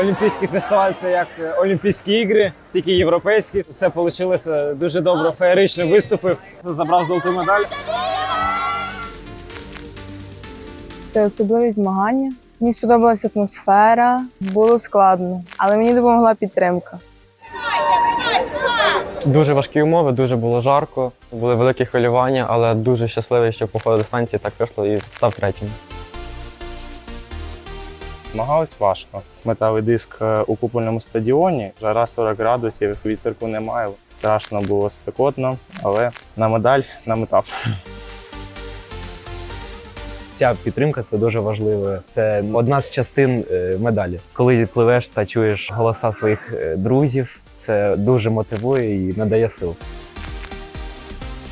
Олімпійський фестиваль це як е, Олімпійські ігри, тільки європейські. Все вийшло дуже добре, феєрично виступив. Забрав золоту медаль. Це особливі змагання. Мені сподобалася атмосфера, було складно, але мені допомогла підтримка. Дуже важкі умови, дуже було жарко, були великі хвилювання, але дуже щасливий, що по ходу дистанції так вийшло і став третім. Змагалось важко. Металий диск е, у купольному стадіоні, жара 40 градусів, вітерку немає. Страшно було спекотно, але на медаль на наметав. Ця підтримка це дуже важливо. Це одна з частин е, медалі. Коли пливеш та чуєш голоса своїх е, друзів, це дуже мотивує і надає сил.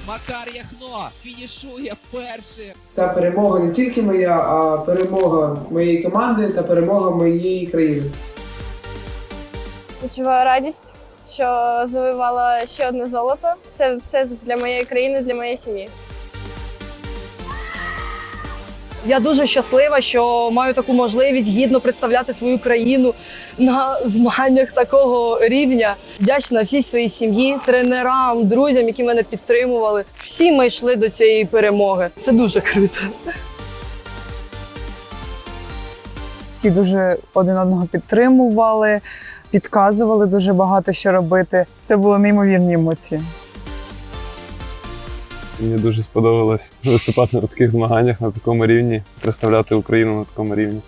Макар Яхно фінішує перше. Ця перемога не тільки моя, а перемога моєї команди та перемога моєї країни. Відчуваю радість, що завоювала ще одне золото. Це все для моєї країни, для моєї сім'ї. Я дуже щаслива, що маю таку можливість гідно представляти свою країну на змаганнях такого рівня. Вдячна всій своїй сім'ї, тренерам, друзям, які мене підтримували. Всі ми йшли до цієї перемоги. Це дуже круто. Всі дуже один одного підтримували, підказували дуже багато що робити. Це були неймовірні емоції. Мені дуже сподобалось виступати на таких змаганнях на такому рівні, представляти Україну на такому рівні.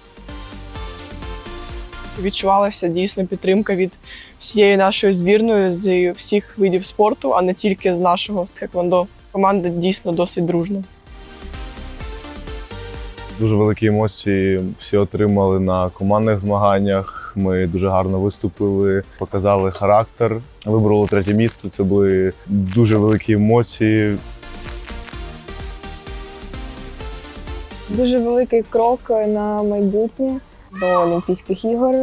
відчувалася дійсно підтримка від всієї нашої збірної з всіх видів спорту, а не тільки з нашого з тхеквондо. Команда дійсно досить дружна. Дуже великі емоції всі отримали на командних змаганнях. Ми дуже гарно виступили, показали характер, вибрали третє місце. Це були дуже великі емоції. Дуже великий крок на майбутнє до Олімпійських ігор.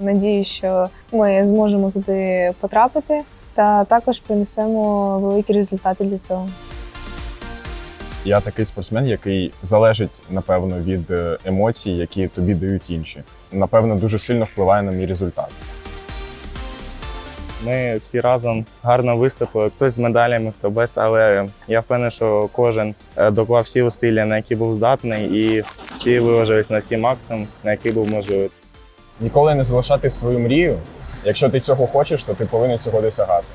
Надію, що ми зможемо туди потрапити, та також принесемо великі результати для цього. Я такий спортсмен, який залежить, напевно, від е, емоцій, які тобі дають інші. Напевно, дуже сильно впливає на мій результат. Ми всі разом гарно виступили. Хтось з медалями, хто без, але я впевнений, що кожен е, доклав всі зусилля, на які був здатний, і всі виложились на всі максимум, на який був можливий. Ніколи не залишати свою мрію. Якщо ти цього хочеш, то ти повинен цього досягати.